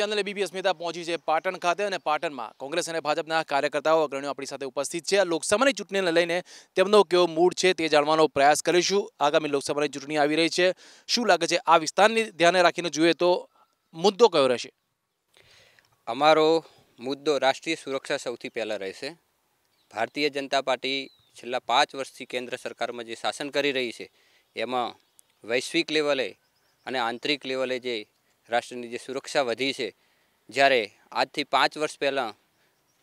Channel ABPS Mehta પહોંચી છે પાટણ ખાતે અને પાટણમાં કોંગ્રેસ અને ભાજપના કાર્યકર્તાઓ, અગ્રણીઓ આપણી સાથે ઉપસ્થિત છે. લોકસભાની ચૂંટણીને લઈને તેમનો કેવો મૂડ છે તે જાણવાનો પ્રયાસ કરીશું. આગામી લોકસભાની ચૂંટણી આવી રહી છે. શું લાગે છે? આ વિસ્તારની ધ્યાને રાખીને જોઈએ તો મુદ્દો કયો રહેશે? અમારો મુદ્દો રાષ્ટ્રીય સુરક્ષા સૌથી પહેલાં રહેશે. ભારતીય જનતા પાર્ટી છેલ્લા પાંચ વર્ષથી કેન્દ્ર સરકારમાં જે શાસન કરી રહી છે, એમાં વૈશ્વિક લેવલે અને આંતરિક લેવલે જે રાષ્ટ્રની જે સુરક્ષા વધી છે જ્યારે આજથી પાંચ વર્ષ પહેલાં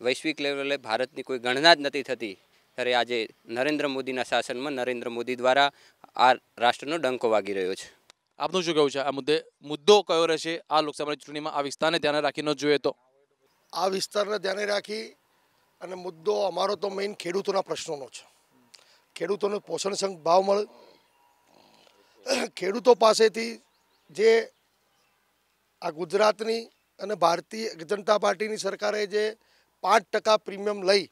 વૈશ્વિક લેવલે ભારતની કોઈ ગણના જ નથી થતી ત્યારે આજે નરેન્દ્ર મોદીના શાસનમાં નરેન્દ્ર મોદી દ્વારા આ રાષ્ટ્રનો ડંકો વાગી રહ્યો છે. આપનું શું કહેવું છે? આ મુદ્દે મુદ્દો કયો રહેશે? આ લોકસભાની ચૂંટણીમાં આ વિસ્તારને ધ્યાને રાખીને જોઈએ તો. આ વિસ્તારને ધ્યાને રાખી અને મુદ્દો અમારો તો મેઇન ખેડૂતોના પ્રશ્નોનો છે. ખેડૂતોને પોષણક્ષમ ભાવ મળે ખેડૂતો પાસેથી જે આ ગુજરાતની અને ભારતીય જનતા પાર્ટીની સરકારે જે પાંચ ટકા પ્રીમિયમ લઈ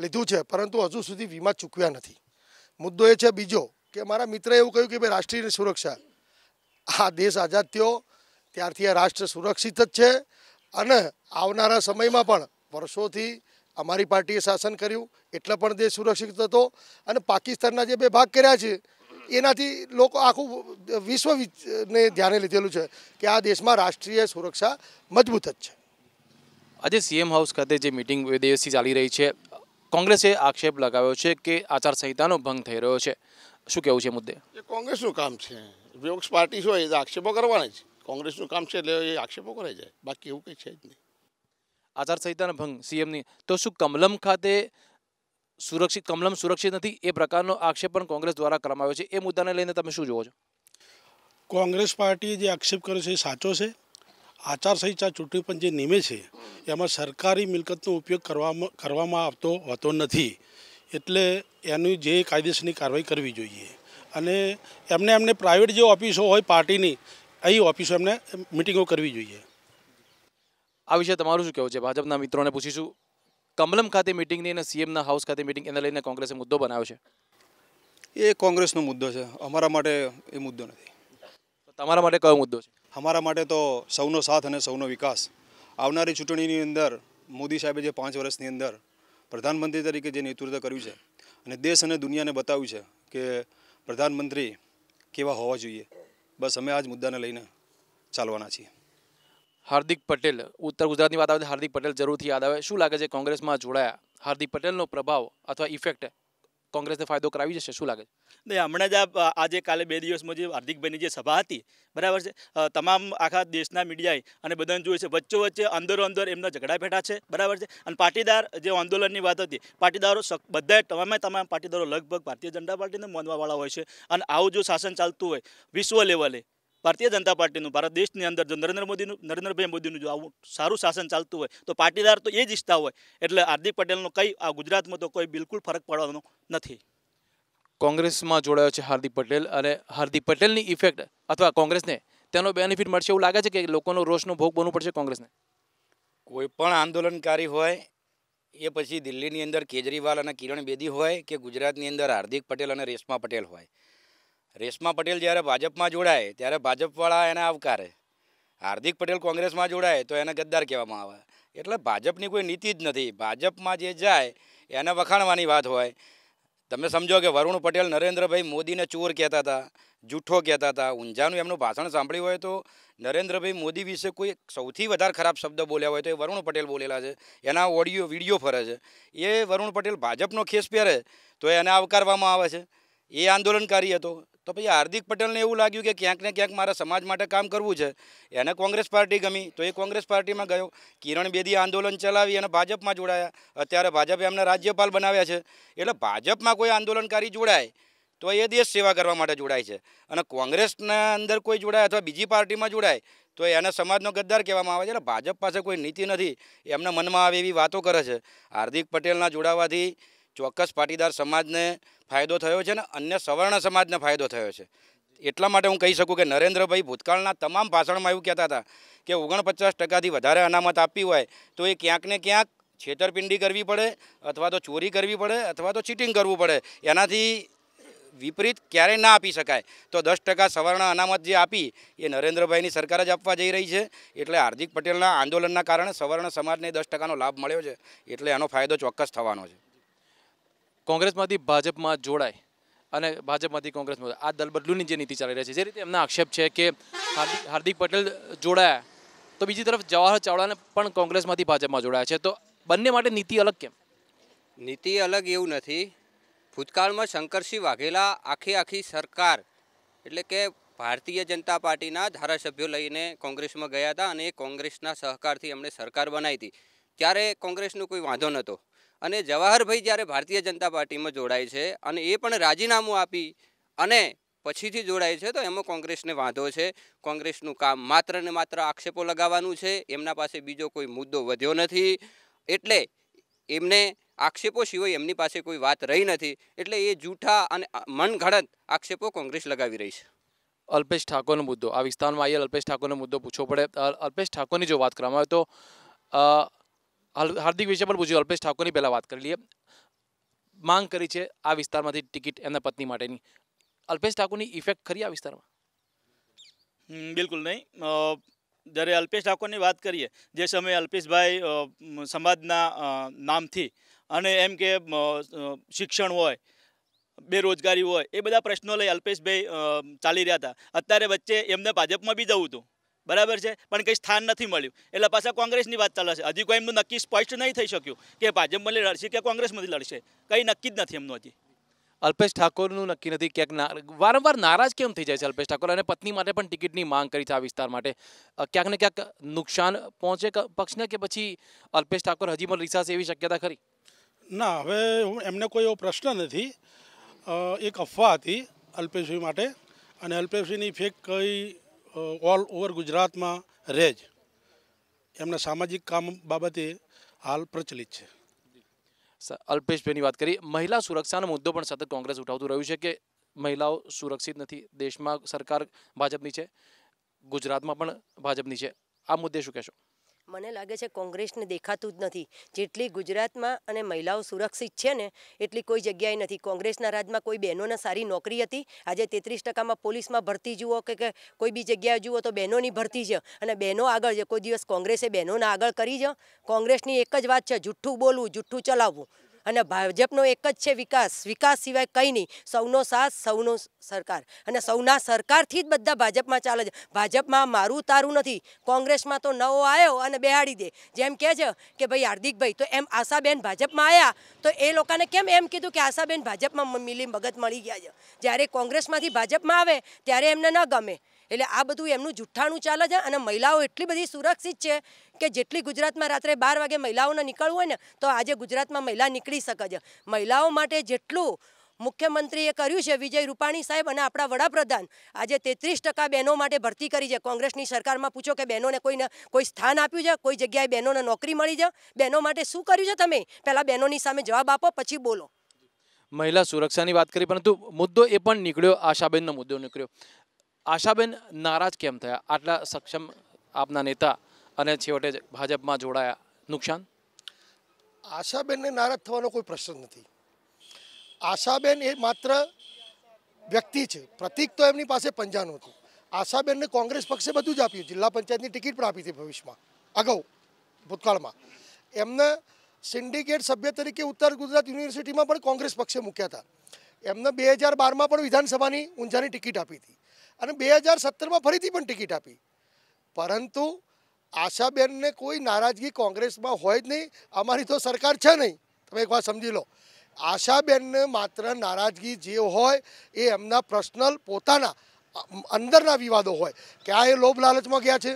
લીધું છે, પરંતુ હજુ સુધી વીમા ચૂકવ્યા નથી. મુદ્દો એ છે બીજો કે મારા મિત્રએ એવું કહ્યું કે ભાઈ રાષ્ટ્રીય સુરક્ષા, આ દેશ આઝાદ થયો, ત્યારથી આ રાષ્ટ્ર સુરક્ષિત જ છે અને આવનારા સમયમાં પણ વર્ષોથી અમારી પાર્ટીએ શાસન કર્યું, એટલે પણ દેશ સુરક્ષિત હતો અને પાકિસ્તાનના જે બે ભાગ કર્યા છે એનાથી લોકો આખું વિશ્વ ને ધ્યાને લીધેલું છે કે આ દેશમાં રાષ્ટ્રીય સુરક્ષા મજબૂત જ છે. આજે સીએમ હાઉસ ખાતે જે મિટિંગ દિવસથી ચાલી રહી છે કોંગ્રેસે આક્ષેપ લગાવ્યો છે કે આચારસંહિતાનો ભંગ થઈ રહ્યો છે. શું કહેવું છે મુદ્દે? એ કોંગ્રેસનું કામ છે. વિપક્ષ પાર્ટી હોય એ આક્ષેપો કરવાના જ કોંગ્રેસનું કામ છે એટલે એ આક્ષેપો કરે જાય બાકી એવું કંઈ છે જ નહીં. આચારસંહિતાનો ભંગ સીએમની. તો શું કમલમ ખાતે સુરક્ષિત કમલમ સુરક્ષિત નથી એ પ્રકારનો આક્ષેપ પણ કોંગ્રેસ દ્વારા કરવામાં આવ્યો છે. એ મુદ્દાને લઈને તમે શું જુઓ છો? કોંગ્રેસ પાર્ટીએ જે આક્ષેપ કર્યો છે એ સાચો છે. આચારસંહિતા ચૂંટણી પણ જે નિમે છે એમાં સરકારી મિલકતનો ઉપયોગ કરવામાં કરવામાં આવતો હોતો નથી. એટલે એની જે કાયદેસરની કાર્યવાહી કરવી જોઈએ. અને એમને એમને પ્રાઇવેટ જે ઓફિસો હોય પાર્ટીની એ ઓફિસો એમને મિટિંગો કરવી જોઈએ. આ વિશે તમારું શું કહેવું છે? ભાજપના મિત્રોને પૂછીશું. કમલમ ખાતે મિટિંગની અને સીએમના હાઉસ ખાતે મિટિંગ એને લઈને કોંગ્રેસે મુદ્દો બનાવ્યો છે? એ કોંગ્રેસનો મુદ્દો છે. અમારા માટે એ મુદ્દો નથી. તમારા માટે કયો મુદ્દો છે? અમારા માટે તો સૌનો સાથ અને સૌનો વિકાસ. આવનારી ચૂંટણીની અંદર મોદી સાહેબે જે પાંચ વર્ષની અંદર પ્રધાનમંત્રી તરીકે જે નેતૃત્વ કર્યું છે અને દેશ અને દુનિયાને બતાવ્યું છે કે પ્રધાનમંત્રી કેવા હોવા જોઈએ. બસ અમે આ જ મુદ્દાને લઈને ચાલવાના છીએ. હાર્દિક પટેલ. ઉત્તર ગુજરાતની વાત આવે હાર્દિક પટેલ જરૂરથી યાદ આવે. શું લાગે છે કોંગ્રેસમાં જોડાયા? હાર્દિક પટેલનો પ્રભાવ અથવા ઇફેક્ટ કોંગ્રેસને ફાયદો કરાવી જશે? શું લાગે છે? નહીં, હમણાં જ આ આજે કાલે બે દિવસમાં જે હાર્દિકભાઈની જે સભા હતી, બરાબર છે? તમામ આખા દેશના મીડિયાએ અને બધાને જોઈએ છે વચ્ચે વચ્ચે અંદરો અંદર એમના ઝઘડા બેઠા છે, બરાબર છે? અને પાટીદાર જે આંદોલનની વાત હતી, પાટીદારો બધા તમામે તમામ પાટીદારો લગભગ ભારતીય જનતા પાર્ટીને માનવાવાળા હોય છે. અને આવું જો શાસન ચાલતું હોય, વિશ્વ લેવલે ભારતીય જનતા પાર્ટીનું ભારત દેશની અંદર જો નરેન્દ્ર મોદીનું નરેન્દ્રભાઈ મોદીનું જો આવું સારું શાસન ચાલતું હોય તો પાટીદાર તો એ જ ઈચ્છતા હોય. એટલે હાર્દિક પટેલનો કંઈ આ ગુજરાતમાં તો કોઈ બિલકુલ ફરક પડવાનો નથી. કોંગ્રેસમાં જોડાયો છે હાર્દિક પટેલ અને હાર્દિક પટેલની ઇફેક્ટ અથવા કોંગ્રેસને તેનો બેનિફિટ મળશે એવું લાગે છે કે લોકોનો રોષનો ભોગ બનવું પડશે કોંગ્રેસને? કોઈ પણ આંદોલનકારી હોય એ પછી દિલ્હીની અંદર કેજરીવાલ અને કિરણ બેદી હોય કે ગુજરાતની અંદર હાર્દિક પટેલ અને રેશમા પટેલ હોય. રેશમા પટેલ જ્યારે ભાજપમાં જોડાય, ત્યારે ભાજપવાળા એને આવકારે. હાર્દિક પટેલ કોંગ્રેસમાં જોડાય, તો એને ગદ્દાર કહેવામાં આવે. એટલે ભાજપની કોઈ નીતિ જ નથી. ભાજપમાં જે જાય, એને વખાણવાની વાત હોય. તમે સમજો કે વરુણ પટેલ, નરેન્દ્રભાઈ મોદીને ચોર કહેતા હતા જૂઠો કહેતા હતા. ઊંઝાનું એમનું ભાષણ સાંભળ્યું હોય તો નરેન્દ્રભાઈ મોદી વિશે કોઈ સૌથી વધારે ખરાબ શબ્દ બોલ્યા હોય તો એ વરુણ પટેલ બોલેલા છે. એના ઓડિયો, વીડિયો ફરે છે. એ વરુણ પટેલ ભાજપનો ખેસ પહેરે, તો એને આવકારવામાં આવે છે. એ આંદોલનકારી હતો. તો પછી હાર્દિક પટેલને એવું લાગ્યું કે ક્યાંક ને ક્યાંક મારા સમાજ માટે કામ કરવું છે. એને કોંગ્રેસ પાર્ટી ગમી, તો એ કોંગ્રેસ પાર્ટીમાં ગયો. કિરણ બેદી આંદોલન ચલાવી અને ભાજપમાં જોડાયા. અત્યારે ભાજપે એમને રાજ્યપાલ બનાવ્યા છે. એટલે ભાજપમાં કોઈ આંદોલનકારી જોડાય, તો એ દેશ સેવા કરવા માટે જોડાય છે. અને કોંગ્રેસના અંદર કોઈ જોડાય અથવા બીજી પાર્ટીમાં જોડાય, તો એને સમાજનો ગદ્દાર કહેવામાં આવે છે. એટલે ભાજપ પાસે કોઈ નીતિ નથી. એમના મનમાં આવે એવી વાતો કરે છે. હાર્દિક પટેલના જોડાવાથી ચોક્કસ પાટીદાર સમાજને ફાયદો થયો છે ને અન્ય સવર્ણ સમાજને ફાયદો થયો છે. એટલા માટે હું કહી શકું કે નરેન્દ્રભાઈ ભૂતકાળના તમામ ભાષણમાં એવું કહેતા હતા કે ઓગણપચાસ ટકાથી વધારે અનામત આપવી હોય તો એ ક્યાંક ને ક્યાંક છેતરપિંડી કરવી પડે અથવા તો ચોરી કરવી પડે અથવા તો ચીટિંગ કરવું પડે. એનાથી વિપરીત ક્યારેય ના આપી શકાય. તો દસ ટકા સવર્ણ અનામત જે આપી એ નરેન્દ્રભાઈની સરકાર જ આપવા જઈ રહી છે. એટલે હાર્દિક પટેલના આંદોલનના કારણે સવર્ણ સમાજને દસ ટકાનો લાભ મળ્યો છે. એટલે એનો ફાયદો ચોક્કસ થવાનો છે. કોંગ્રેસમાંથી ભાજપમાં જોડાય અને ભાજપમાંથી કોંગ્રેસમાં આ દલબદલુની જે નીતિ ચાલી રહી છે, જે રીતે એમના આક્ષેપ છે કે હાર્દિક પટેલ જોડાયા, તો બીજી તરફ જવાહર ચાવડાને પણ કોંગ્રેસમાંથી ભાજપમાં જોડાયા છે. તો બંને માટે નીતિ અલગ કેમ? નીતિ અલગ એવું નથી. ભૂતકાળમાં શંકરસિંહ વાઘેલા આખી આખી સરકાર, એટલે કે ભારતીય જનતા પાર્ટીના ધારાસભ્યો લઈને કોંગ્રેસમાં ગયા હતા અને એ કોંગ્રેસના સહકારથી એમણે સરકાર બનાવી હતી. ત્યારે કોંગ્રેસનો કોઈ વાંધો નહોતો. અને જવાહરભાઈ જ્યારે ભારતીય જનતા પાર્ટીમાં જોડાય છે અને એ પણ રાજીનામું આપી અને પછીથી જોડાય છે, તો એમાં કોંગ્રેસને વાંધો છે. કોંગ્રેસનું કામ માત્ર ને માત્ર આક્ષેપો લગાવવાનું છે, એમના પાસે બીજો કોઈ મુદ્દો વધ્યો નથી. એટલે એમને આક્ષેપો સિવાય એમની પાસે કોઈ વાત રહી નથી. એટલે એ જૂઠા અને મનઘડત આક્ષેપો કોંગ્રેસ લગાવી રહી છે. અલ્પેશ ઠાકોરનો મુદ્દો. આ વિસ્તારમાં આવીએ અલ્પેશ ઠાકોરનો મુદ્દો પૂછવો પડે. અલ્પેશ ઠાકોરની જો વાત કરવામાં આવે તો હાર્દિક વિશે પણ પૂછ્યું. અલ્પેશ ઠાકોરની પહેલાં વાત કરી લઈએ. માંગ કરી છે આ વિસ્તારમાંથી ટિકિટ એમના પત્ની માટેની. અલ્પેશ ઠાકોરની ઇફેક્ટ ખરી આ વિસ્તારમાં? બિલકુલ નહીં. જ્યારે અલ્પેશ ઠાકોરની વાત કરીએ, જે સમયે અલ્પેશભાઈ સમાજના નામથી અને એમ કે શિક્ષણ હોય, બેરોજગારી હોય, એ બધા પ્રશ્નો લઈ અલ્પેશભાઈ ચાલી રહ્યા હતા. અત્યારે વચ્ચે એમને ભાજપમાં બી જવું હતું. બરાબર છે? પણ કંઈ સ્થાન નથી મળ્યું. એટલે પાછા કોંગ્રેસની વાત ચાલે છે હજી કોઈ એમનું નક્કી સ્પષ્ટ નહીં થઈ શક્યું કે ભાજપમાંથી લડશે કે કોંગ્રેસમાંથી લડશે. કંઈ નક્કી જ નથી એમનું હજી. અલ્પેશ ઠાકોરનું નક્કી નથી. ક્યાંક ના વારંવાર નારાજ કેમ થઈ જાય છે અલ્પેશ ઠાકોર? અને પત્ની માટે પણ ટિકિટની માંગ કરી છે આ વિસ્તાર માટે. ક્યાંક ને ક્યાંક નુકસાન પહોંચે ક- પક્ષને કે પછી અલ્પેશ ઠાકોર હજી પણ રિસાશે એવી શક્યતા ખરી? ના હવે હું- એમને કોઈ એવો પ્રશ્ન નથી. એક અફવા હતી અલ્પેશભાઈ માટે. અને અલ્પેશભાઈની ફેક કઈ ઓલ ઓવર ગુજરાતમાં રહે જ. એમના સામાજિક કામ બાબતે હાલ પ્રચલિત છે. અલ્પેશભાઈની વાત કરી મહિલા સુરક્ષાનો મુદ્દો પણ સતત કોંગ્રેસ ઉઠાવતું રહ્યું છે કે મહિલાઓ સુરક્ષિત નથી. દેશમાં સરકાર ભાજપની છે. ગુજરાતમાં પણ ભાજપની છે. આ મુદ્દે શું કહેશો? મને લાગે છે કોંગ્રેસને દેખાતું જ નથી. જેટલી ગુજરાતમાં અને મહિલાઓ સુરક્ષિત છે ને, એટલી કોઈ જગ્યાએ નથી. કોંગ્રેસના રાજમાં કોઈ બહેનોને સારી નોકરી હતી. આજે તેત્રીસ ટકામાં પોલીસમાં ભરતી જુઓ કે કોઈ બી જગ્યાએ જુઓ તો બહેનોની ભરતી છે અને બહેનો આગળ છે. કોઈ દિવસ કોંગ્રેસે બહેનોને આગળ કરી છે. કોંગ્રેસની એક જ વાત છે, જુઠ્ઠું બોલવું, જુઠ્ઠું ચલાવવું. અને ભાજપનો એક જ છે વિકાસ. વિકાસ સિવાય કંઈ નહીં. સૌનો સાથ, સૌનો સરકાર. અને સૌના સરકારથી જ બધા ભાજપમાં ચાલે છે. ભાજપમાં મારું તારું નથી. કોંગ્રેસમાં તો નવો આવ્યો અને બેહાડી દે. જેમ કહે છે કે ભાઈ હાર્દિકભાઈ, તો એમ આશાબેન ભાજપમાં આવ્યા તો એ લોકોને કેમ એમ કીધું કે આશાબેન ભાજપમાં મિલી મગજ મળી ગયા છે? જ્યારે કોંગ્રેસમાંથી ભાજપમાં આવે, ત્યારે એમને ન ગમે. એટલે આ બધું એમનું જુઠ્ઠાણું ચાલે છે અને મહિલાઓ એટલી બધી સુરક્ષિત છે કે જેટલી ગુજરાતમાં રાત્રે બાર વાગે મહિલાઓને નીકળવું હોય ને, તો આજે ગુજરાતમાં મહિલા નીકળી શકે છે. મહિલાઓ માટે જેટલું મુખ્યમંત્રીએ કર્યું છે વિજય રૂપાણી સાહેબ અને આપણા વડાપ્રધાન, આજે તેત્રીસ ટકા બહેનો માટે ભરતી કરી છે. કોંગ્રેસની સરકારમાં પૂછો કે બહેનોને કોઈને કોઈ સ્થાન આપ્યું છે? કોઈ જગ્યાએ બહેનોને નોકરી મળી છે? બહેનો માટે શું કર્યું છે તમે? પહેલાં બહેનોની સામે જવાબ આપો, પછી બોલો. મહિલા સુરક્ષાની વાત કરી, પરંતુ મુદ્દો એ પણ નીકળ્યો આશાબેનનો મુદ્દો નીકળ્યો. આશાબેન નારાજ કેમ થયા? આટલા સક્ષમ આપના નેતા અને છેવટે ભાજપમાં જોડાયા. નુકસાન? આશાબેનને નારાજ થવાનો કોઈ પ્રશ્ન નથી. આશાબેન એ માત્ર વ્યક્તિ છે. પ્રતિક તો એમની પાસે પંજાનું હતું. આશાબેનને કોંગ્રેસ પક્ષે બધું જ આપ્યું. જિલ્લા પંચાયતની ટિકિટ પણ આપી હતી ભવિષ્યમાં. અગાઉ, ભૂતકાળમાં. એમને સિન્ડિકેટ સભ્ય તરીકે ઉત્તર ગુજરાત યુનિવર્સિટીમાં પણ કોંગ્રેસ પક્ષે મૂક્યા હતા. એમને બે હજાર બારમાં પણ વિધાનસભાની ઊંઝાની ટિકિટ આપી હતી. અને બે હજાર સત્તરમાં ફરીથી પણ ટિકિટ આપી. પરંતુ આશાબેનને કોઈ નારાજગી કોંગ્રેસમાં હોય જ નહીં. અમારી તો સરકાર છે નહીં. તમે એક વાત સમજી લો. આશાબેનને માત્ર નારાજગી જે હોય એ એમના પર્સનલ પોતાના, અંદરના વિવાદો હોય. ક્યાં એ લોભ લાલચમાં ગયા છે?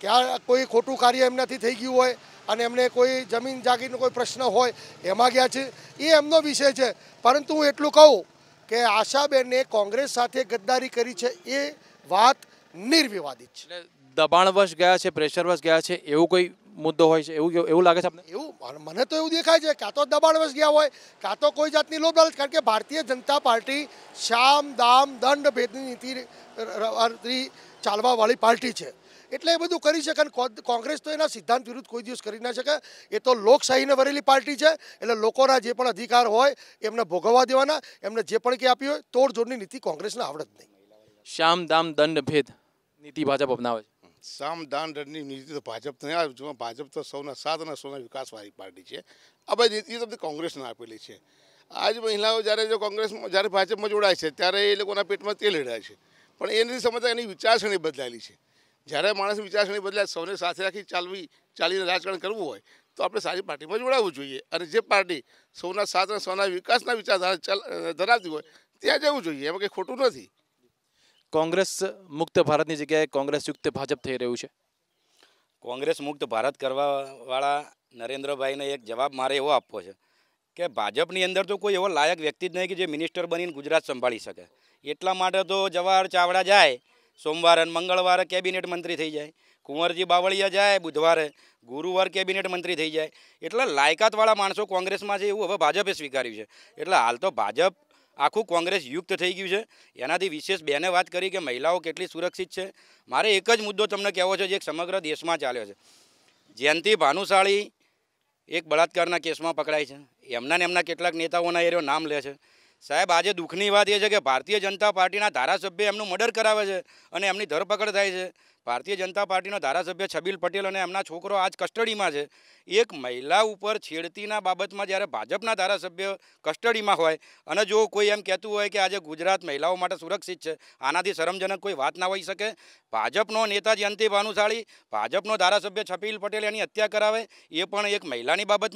ક્યાં કોઈ ખોટું કાર્ય એમનાથી થઈ ગયું હોય? અને એમને કોઈ જમીન જાગીરનો કોઈ પ્રશ્ન હોય? એમાં ગયા છે? એ એમનો વિષય છે. પરંતુ હું એટલું કહું કે આશાબેને કોંગ્રેસ સાથે ગદ્દારી કરી છે એ વાત નિર્વિવાદિત છે. એટલે દબાણવશ ગયા છે પ્રેશરવશ ગયા છે એવું કોઈ મુદ્દો હોય છે? એવું એવું લાગે છે આપને? એવું મને- તો એવું દેખાય છે કાં તો દબાણવશ ગયા હોય કાં તો કોઈ જાતની લોભ લાલચ કારણ કે ભારતીય જનતા પાર્ટી શામ દામ દંડ ભેદની નીતિ ચાલવાવાળી પાર્ટી છે. એટલે એ બધું કરી શકે અને કોંગ્રેસ તો એના સિદ્ધાંત વિરુદ્ધ કોઈ દિવસ કરી ના શકે. એ તો લોકશાહીને વરેલી પાર્ટી છે એટલે લોકોના જે પણ અધિકાર હોય એમને ભોગવવા દેવાના એમને જે પણ કંઈ આપ્યું હોય તોડજોડની નીતિ કોંગ્રેસને આવડત નહીં. શ્યામ દામ દંડ ભેદ નીતિ ભાજપ અપનાવે છે. સામ દાન દંડની નીતિ તો ભાજપ નહીં આવે જો ભાજપ તો સૌના સાથ અને સૌના વિકાસવાળી પાર્ટી છે. આ બધી નીતિ તો બધી કોંગ્રેસને આપેલી છે. આજ મહિલાઓ જ્યારે જો કોંગ્રેસમાં જ્યારે ભાજપમાં જોડાય છે ત્યારે એ લોકોના પેટમાં તેલ રેડાય છે. પણ એ નથી સમજતા એની વિચારસરણી બદલાયેલી છે. જ્યારે માણસ વિચારસરણી બદલાય સૌને સાથે રાખી ચાલવી ચાલીને રાજકારણ કરવું હોય તો આપણે સારી પાર્ટીમાં જોડાવવું જોઈએ. અને જે પાર્ટી સૌના સાથ અને સૌના વિકાસના વિચારધારા ચાલ ધરાવતી હોય ત્યાં જવું જોઈએ. એમાં કંઈ ખોટું નથી. કોંગ્રેસ મુક્ત ભારતની જગ્યાએ કોંગ્રેસ યુક્ત ભાજપ થઈ રહ્યું છે? કોંગ્રેસ મુક્ત ભારત કરવાવાળા નરેન્દ્રભાઈને એક જવાબ મારે એવો આપવો છે કે ભાજપની અંદર તો કોઈ એવો લાયક વ્યક્તિ જ નહીં કે જે મિનિસ્ટર બનીને ગુજરાત સંભાળી શકે. એટલા માટે તો જવાહર ચાવડા જાય સોમવારે અને મંગળવારે કેબિનેટ મંત્રી થઈ જાય. કુંવરજી બાવળિયા જાય, બુધવારે ગુરુવાર કેબિનેટ મંત્રી થઈ જાય. એટલે લાયકાતવાળા માણસો કોંગ્રેસમાં છે એવું હવે ભાજપે સ્વીકાર્યું છે. એટલે હાલ તો ભાજપ આખું કોંગ્રેસ યુક્ત થઈ ગયું છે. એનાથી વિશેષ બેને વાત કરી કે મહિલાઓ કેટલી સુરક્ષિત છે. મારે એક જ મુદ્દો તમને કહેવો છે જે સમગ્ર દેશમાં ચાલ્યો છે. જયંતિ ભાનુશાળી એક બળાત્કારના કેસમાં પકડાય છે. એમના ને એમના કેટલાક નેતાઓના એરો નામ લે છે. સાહેબ, આજે દુઃખની વાત એ છે કે ભારતીય જનતા પાર્ટીના ધારાસભ્ય એમનું મર્ડર કરાવે છે અને એમની ધરપકડ થાય છે. ભારતીય જનતા પાર્ટીનો ધારાસભ્ય છબીલ પટેલ અને એમના છોકરો આજ કસ્ટડીમાં છે. એક મહિલા ઉપર છેડતીના બાબતમાં જ્યારે ભાજપના ધારાસભ્ય કસ્ટડીમાં હોય અને જો કોઈ એમ કહેતું હોય કે આજે ગુજરાત મહિલાઓ માટે સુરક્ષિત છે, આનાથી શરમજનક કોઈ વાત ના હોઈ શકે. ભાજપનો નેતા જયંતિ ભાનુશાળી, ભાજપનો ધારાસભ્ય છબીલ પટેલ એની હત્યા કરાવે, એ પણ એક મહિલાની બાબત